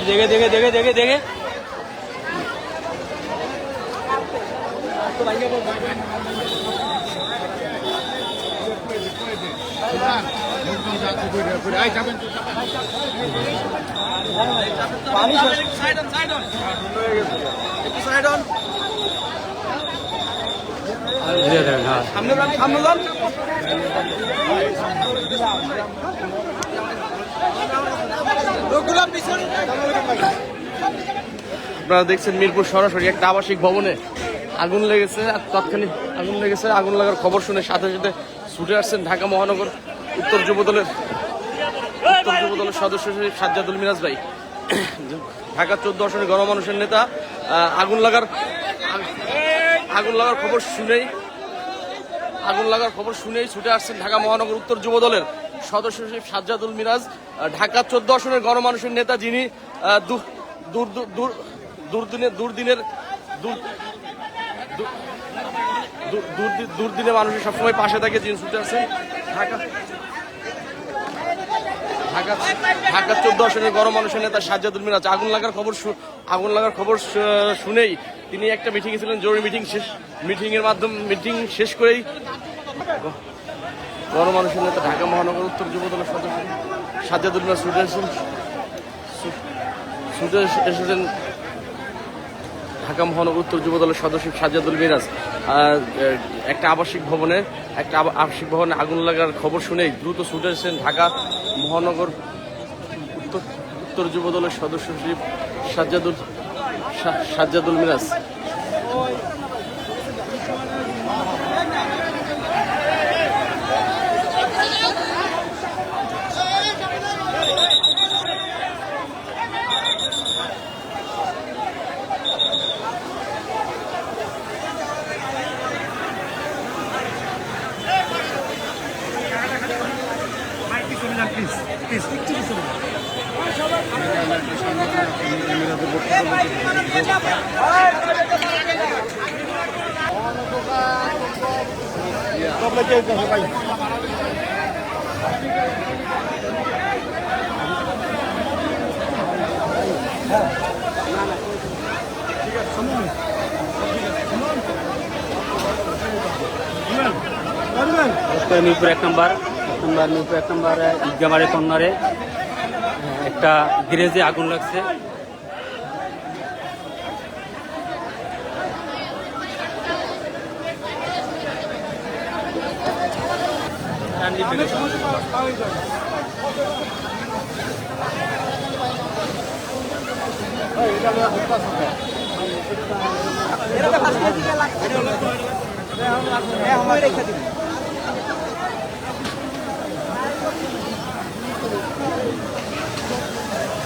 দেখে দেখে দেখে দেখে দেখে। দেন হ্যাঁ। আপনারা দেখছেন মিরপুর সরাসরি একটা আবাসিক ভবনে আগুন লেগেছে, আর তৎক্ষণিক আগুন লেগেছে। আগুন লাগার খবর শুনে সাথে সাথে ছুটে আসছেন ঢাকা মহানগর উত্তর যুবদলের উত্তর যুবদলের সদস্য সাজ্জাদুল মিরাজ ভাই। ঢাকা চোদ্দ আসনের গণমানুষের নেতা আগুন লাগার আগুন লাগার খবর শুনেই আগুন লাগার খবর শুনেই ছুটে আসছেন ঢাকা মহানগর উত্তর যুব দলের সদস্য সচিব সাজ্জাদুল মিরাজ ঢাকা চোদ্দ আসনের গণমানুষের নেতা যিনি দুর্দিনের দুর্দিনের দূর- দূর- দূর- দূর- দুর্দিনে মানুষের সবসময় পাশে থাকে যিনি ছুটে আসছেন ঢাকা ঢাকা চোদ্দ আসনের গণমানুষের নেতা সাজ্জাদুল মিরাজ। আগুন লাগার খবর আগুন লাগার খবর শুনেই তিনি একটা মিটিং ছিলেন, জরুরি মিটিং শেষ মিটিং এর মাধ্যমে মিটিং শেষ করেই গণমানুষের নেতা ঢাকা মহানগর উত্তর যুবদলের সদস্য মিরাজ ছুটে এসেছেন ছুটে এসেছেন ঢাকা মহানগর উত্তর যুবদলের সদস্য সাজ্জাদুল মিরাজ। একটা আবাসিক ভবনে, একটা আবা- আবাসিক ভবনে আগুন লাগার খবর শুনেই দ্রুত ছুটে এসেছেন ঢাকা মহানগর উত্তর উত্তর যুব দলের সদস্য সচিব সাজ্জাদুল সাজ্জাদুল মিরাজ উত্তর মিরপুর এক নম্বর। এক নম্বর মিরপুর এক নম্বর ঈদগামারের কর্নারে একটা গ্যারেজে আগুন লাগছে।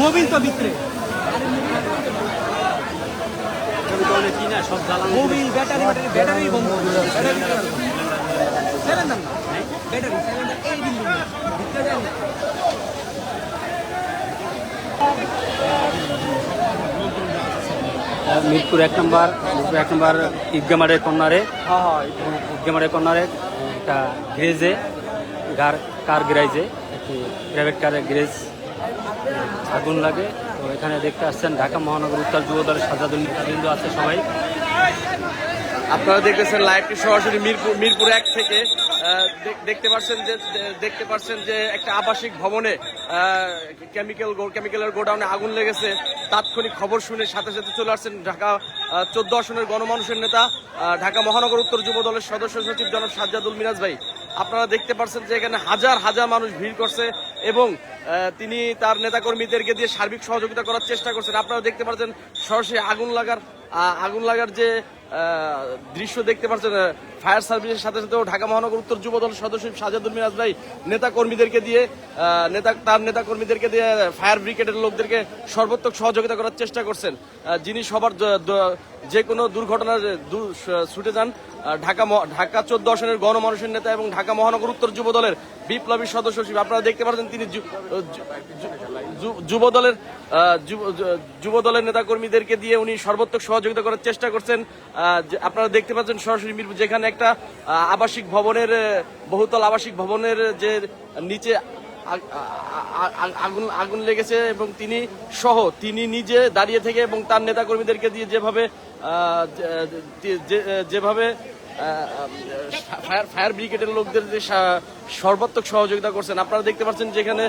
মোবিল তো বিক্রে মোবিল ব্যাটারি ব্যাটারি ব্যাটারি বন্ধ। ব্যাটারি সেভেন দাম ব্যাটারি সেভেন এই দিন বিক্রে যায় মিরপুর এক নম্বর মিরপুর এক নম্বর ঈদগামারের কর্নারে। ঈদগামারের কর্নারে একটা গ্যারেজে গার কার গ্যারেজে? একটি প্রাইভেট কারের গ্যারেজ। আগুন লাগে। তো এখানে দেখতে আসছেন ঢাকা মহানগর উত্তর যুবদলের সাজাদুল নেতৃবৃন্দ আছে সবাই। আপনারা দেখতেছেন লাইভটি সরাসরি মিরপুর মিরপুর এক থেকে। দেখতে পাচ্ছেন যে দেখতে পাচ্ছেন যে একটা আবাসিক ভবনে কেমিক্যাল কেমিক্যালের গোডাউনে আগুন লেগেছে। তাৎক্ষণিক খবর শুনে সাথে সাথে চলে আসছেন ঢাকা চোদ্দ আসনের গণমানুষের নেতা ঢাকা মহানগর উত্তর যুব দলের সদস্য সচিব জনাব সাজ্জাদুল মিরাজ ভাই। আপনারা দেখতে পাচ্ছেন যে এখানে হাজার হাজার মানুষ ভিড় করছে এবং তিনি তার নেতাকর্মীদেরকে দিয়ে সার্বিক সহযোগিতা করার চেষ্টা করছেন। আপনারা দেখতে পাচ্ছেন সরাসরি আগুন লাগার আগুন লাগার যে দৃশ্য দেখতে পাচ্ছেন ফায়ার সার্ভিসের সাথে সাথেও ঢাকা মহানগর উত্তর যুব দল সদস্য সাজাদুল মিরাজ ভাই নেতা কর্মীদেরকে দিয়ে নেতা, তার নেতা কর্মীদেরকে দিয়ে ফায়ার ব্রিগেডের লোকদেরকে সর্বোত্তক সহযোগিতা করার চেষ্টা করছেন। যিনি সবার যে কোনো দুর্ঘটনার, দূর- ছুটে যান ঢাকা ঢাকা চোদ্দ আসনের গণমানুষের নেতা এবং ঢাকা মহানগর উত্তর যুব দলের বিপ্লবী সদস্য আপনারা দেখতে পাচ্ছেন তিনি যুব দলের যুব- দলের নেতাকর্মীদেরকে দিয়ে উনি সর্বোত্তক সহযোগিতা করার চেষ্টা করছেন। আপনারা দেখতে পাচ্ছেন সরাসরি মিরপুর, যেখানে একটা আবাসিক ভবনের বহুতল আবাসিক ভবনের, যে নিচে আগুন আগুন লেগেছে এবং তিনি সহ, তিনি নিজে দাঁড়িয়ে থেকে এবং তার নেতাকর্মীদেরকে দিয়ে যেভাবে যেভাবে ফায়ার ফায়ার ব্রিগেডের লোকদের যে সর্বাত্মক সহযোগিতা করছেন, আপনারা দেখতে পাচ্ছেন যেখানে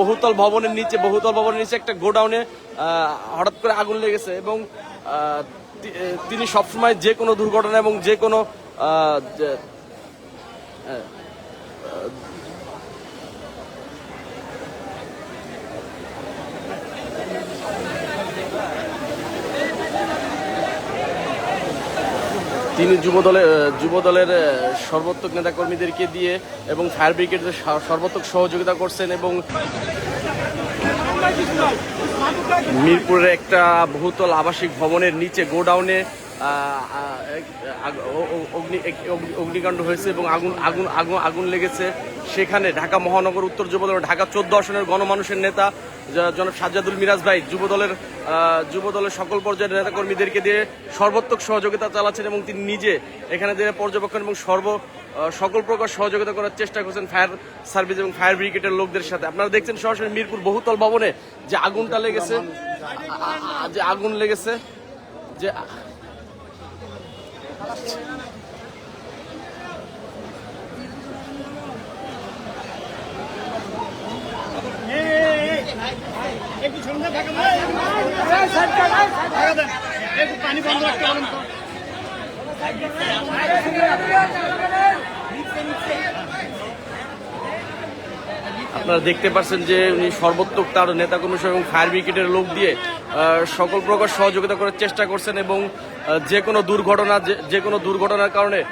বহুতল ভবনের নিচে, বহুতল ভবনের নিচে একটা গোডাউনে হঠাৎ করে আগুন লেগেছে এবং তিনি সবসময় যে কোনো দুর্ঘটনা এবং যে কোনো তিনি যুবদলের যুবদলের সর্বোত্তক নেতাকর্মীদেরকে দিয়ে এবং ফায়ার ব্রিগেডের সর্বোত্তক সহযোগিতা করছেন এবং মিরপুরের একটা বহুতল আবাসিক ভবনের নিচে গোডাউনে অগ্নি অগ্নিকাণ্ড হয়েছে এবং আগুন আগুন আগুন আগুন লেগেছে। সেখানে ঢাকা মহানগর, উত্তর যুবদল ঢাকা চোদ্দ আসনের গণমানুষের নেতা জনাব সাজ্জাদুল মিরাজ ভাই, যুবদলের যুবদলের সকল পর্যায়ের নেতাকর্মীদেরকে দিয়ে সর্বাত্মক সহযোগিতা চালাচ্ছেন এবং তিনি নিজে এখানে দিয়ে পর্যবেক্ষণ এবং সর্ব সকল প্রকার সহযোগিতা করার চেষ্টা করছেন ফায়ার সার্ভিস এবং ফায়ার ব্রিগেডের লোকদের সাথে। আপনারা দেখছেন সরাসরি মিরপুর বহুতল ভবনে যে আগুনটা লেগেছে যে আগুন লেগেছে, যে আপনারা দেখতে পাচ্ছেন যে উনি সর্বোত্তক তার নেতাকর্মী সহ এবং ফায়ার ব্রিগেডের লোক দিয়ে সকল প্রকার সহযোগিতা করার চেষ্টা করছেন এবং যে কোনো দুর্ঘটনা, যে- কোনো দুর্ঘটনার কারণে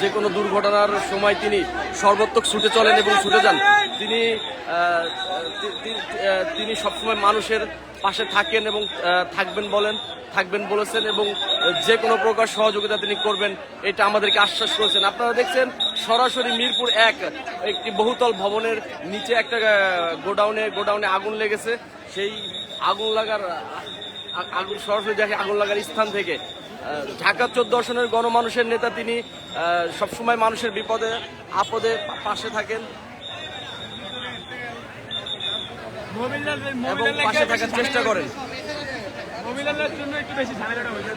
যে কোনো দুর্ঘটনার সময় তিনি সর্বোত্তক ছুটে চলেন এবং ছুটে যান। তিনি তিনি সবসময় মানুষের পাশে থাকেন এবং থাকবেন বলেন, থাকবেন বলেছেন এবং যে কোনো প্রকার সহযোগিতা তিনি করবেন, এটা আমাদেরকে আশ্বাস করেছেন। আপনারা দেখছেন, সরাসরি মিরপুর এক, একটি বহুতল ভবনের নিচে একটা গোডাউনে গোডাউনে আগুন লেগেছে। সেই আগুন লাগার আগুন সরাসরি দেখে আগুন লাগার স্থান থেকে। ঢাকা চোদ্দ আসনের গণমানুষের নেতা তিনি সবসময় মানুষের বিপদে আপদে পাশে থাকেন। এবং পাশে থাকার চেষ্টা করেন। জন্য একটু বেশি ঝামেলাটা হয়ে যায়।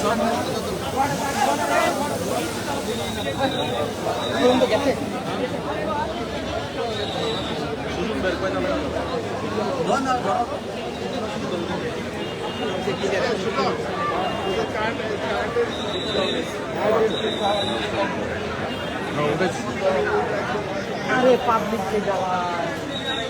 ভাই আপনাদের ওদিকে পাঁচশো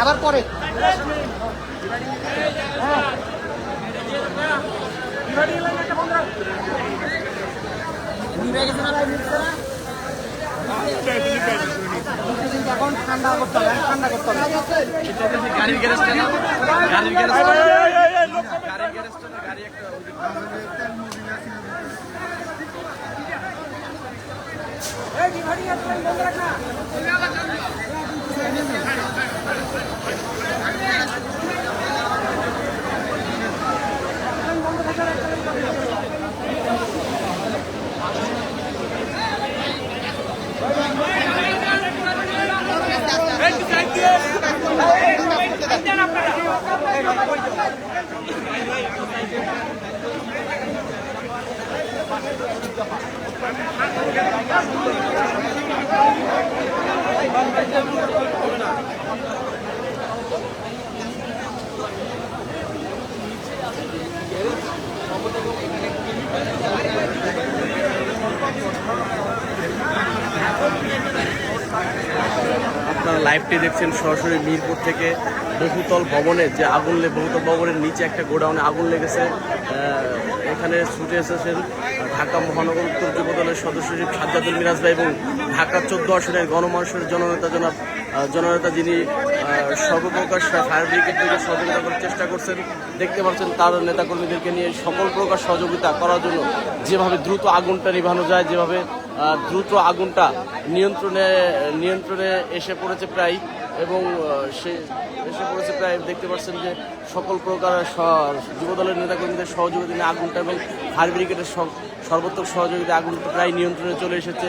আবার পরে। এখন ঠান্ডা করতে হবে ঠান্ডা করতে হবে। গাড়ির গ্যারেজটা গাড়ির গ্যারেজটা লাইভটি দেখছেন সরাসরি মিরপুর থেকে বহুতল ভবনে যে আগুন লে বহুতল ভবনের নিচে একটা গোডাউনে আগুন লেগেছে। এখানে ছুটে এসেছেন ঢাকা মহানগর উত্তর যুব দলের সদস্য সচিব সাজ্জাদুল মিরাজ ভাই এবং ঢাকা চোদ্দ আসনের গণমানুষের জননেতা জনাব জননেতা যিনি আহ, সর্বপ্রকার ফায়ার ব্রিগেড থেকে সহযোগিতা করার চেষ্টা করছেন দেখতে পাচ্ছেন তার নেতাকর্মীদেরকে নিয়ে সকল প্রকার সহযোগিতা করার জন্য যেভাবে দ্রুত আগুনটা নিভানো যায় যেভাবে দ্রুত আগুনটা নিয়ন্ত্রণে নিয়ন্ত্রণে এসে পড়েছে প্রায় এবং সে এসে পড়েছে প্রায়, দেখতে পাচ্ছেন যে সকল প্রকার যুবদলের নেতাকর্মীদের সহযোগিতা নিয়ে আগুনটা এবং ফায়ার ব্রিগেডের সর্বোত্তম সহযোগিতা আগুনটা প্রায় নিয়ন্ত্রণে চলে এসেছে।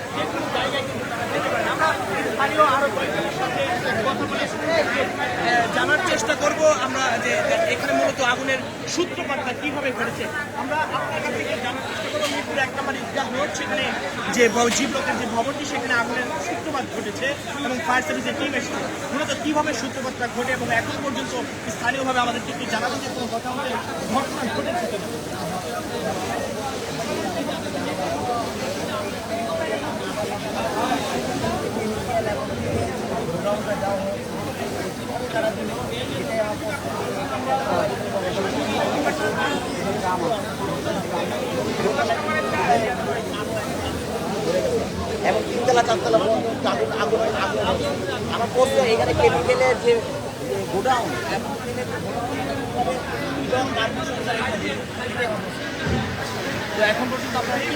জানার চেষ্টা করব আমরা যে এখানে মূলত আগুনের সূত্রপাতটা কীভাবে ঘটেছে। আমরা আপনার কাছ থেকে জানার চেষ্টা করব, মিরপুর এক রোড, সেখানে যে জি যে ভবনটি, সেখানে আগুনের সূত্রপাত ঘটেছে এবং ফায়ার সার্ভিসের টিম এসেছে মূলত কীভাবে সূত্রপাতটা ঘটে এবং এখন পর্যন্ত স্থানীয়ভাবে আমাদেরকে একটু জানাবেন যে কোনো কথা ঘটনা ঘটেছে কিনা এবং তিনতলা চারতলা পর্যন্ত আগুন আগুন আগুন আমার প্রশ্ন এখানে কেমিক্যালের যে গোডাউন এবং ট্রেনের যে গোডাউন এবং গার্মেন্টস সংসার ইত্যাদি। তো এখন পর্যন্ত আপনারা কি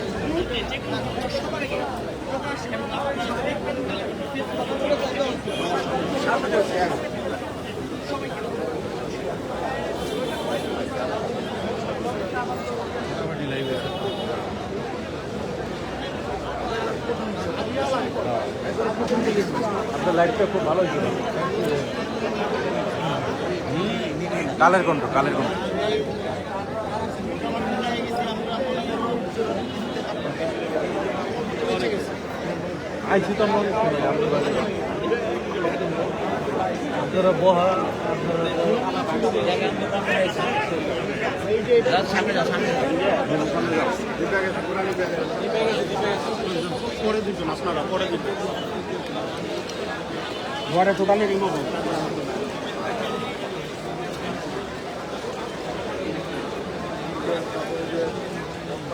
আপনার লাইটটা খুব ভালো ছিল। কালের কণ্ঠ কালের কণ্ঠ। আইসি তো করি আপনারা বহা ঘরে টোটালি রিমুভ ভিতরে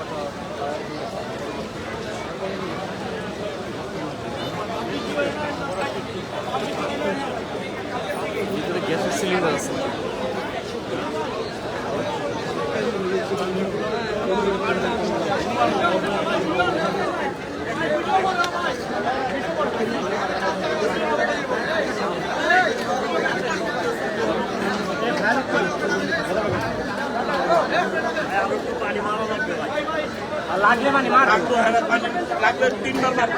গ্যাসের সিলিন্ডার আছে লাগলে মানে মার। লাগবে তিনবার মারবে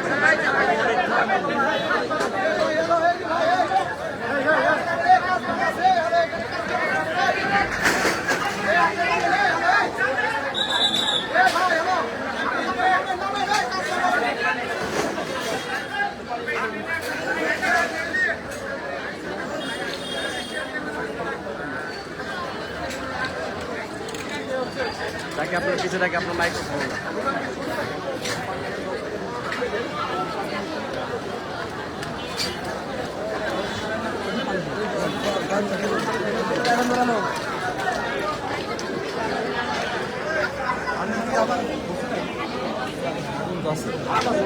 আছে। আমাদের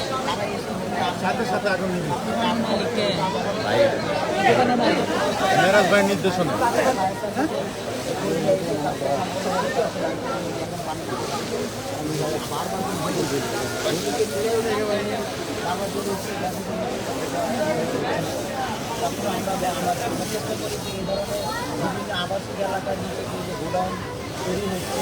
সাথে সাথে আগুন মেরাজ ভাইয়ের নির্দেশনা আবাসিক এলাকার নিচে যে গোডাউন তৈরি হচ্ছে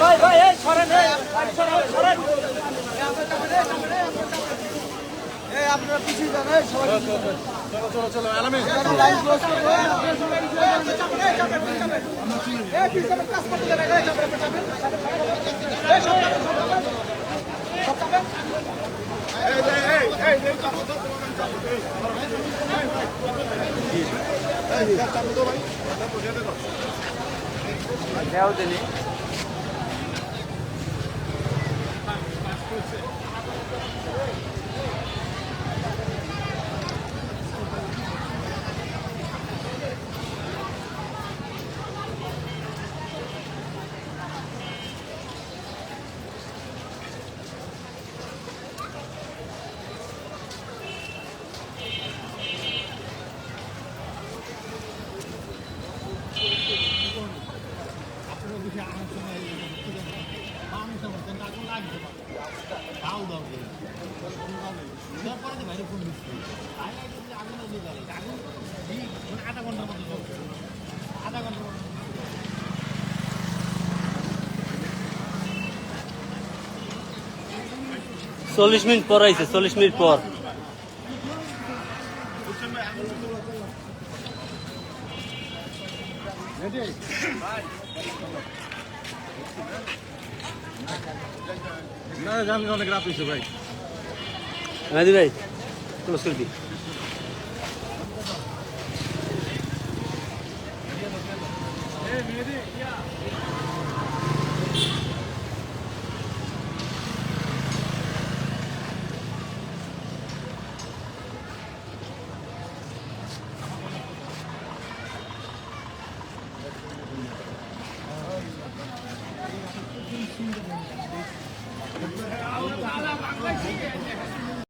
ভাই ভাই এই সরেন এই সরেন সরেন আপনারা পিছিয়ে যান সবাই। চলো চলো চলো আলামে লাইন ক্লোজ করব এই পিছনে কাজ করতে দেন এই চাপেন চাপেন এই সব সব চাপেন দেও দিনি চল্লিশ মিনিট পর আইছে চল্লিশ মিনিট পর। না জানি অনেক রাত হয়েছে ভাই। মেহেদি ভাই